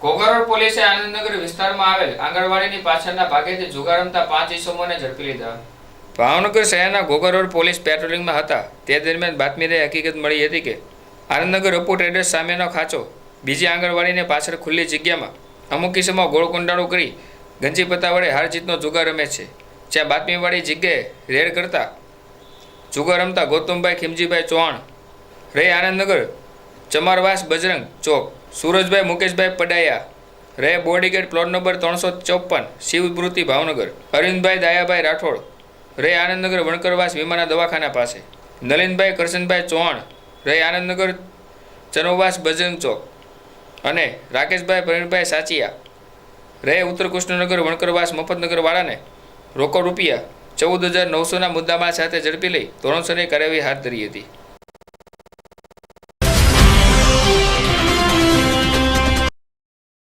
ઘોઘરોડ પોલીસે આનંદનગર વિસ્તારમાં આવેલ આંગણવાડીની પાછળના ભાગેથી જુગાર રમતા પાંચ ઇસમોને ઝડપી લીધા. ભાવનગર શહેરના ઘોઘરોડ પોલીસ પેટ્રોલિંગમાં હતા. તે દરમિયાન બાતમીને હકીકત મળી હતી કે આનંદનગર અપુ ટ્રેડર્સ સામેનો ખાંચો બીજી આંગણવાડીને પાછળ ખુલ્લી જગ્યામાં અમુક કિસ્સામાં ગોળ કુંડાળું કરી ગંજી પત્તા વડે હાર જીતનો જુગાર રમે છે. જ્યાં બાતમીવાળી જગ્યાએ રેડ કરતા જુગાર રમતા ગૌતમભાઈ ખીમજીભાઈ ચૌહાણ, રે આનંદનગર ચમારવાસ બજરંગ ચોક સુરજભાઈ, મુકેશભાઈ પડાયા. રે બોડીગેટ પ્લોટ નંબર ત્રણસો ચોપન શિવમૃતિ ભાવનગર. અરવિંદભાઈ, દાયાભાઈ રાઠોડ. રે આનંદનગર વણકરવાસ વિમાના દવાખાના પાસે. નલિનભાઈ, કરશનભાઈ ચૌહાણ. રે આનંદનગર ચનોવાસ બજરંગ ચોક. અને રાકેશભાઈ, પ્રવીણભાઈ સાચિયા. રે ઉત્તર કૃષ્ણનગર વણકરવાસ મફતનગરવાળાને રોકડ રૂપિયા ચૌદ હજાર નવસોના મુદ્દામાં સાથે ઝડપી લઈ ધોરણસરની કાર્યવાહી હાથ ધરી હતી.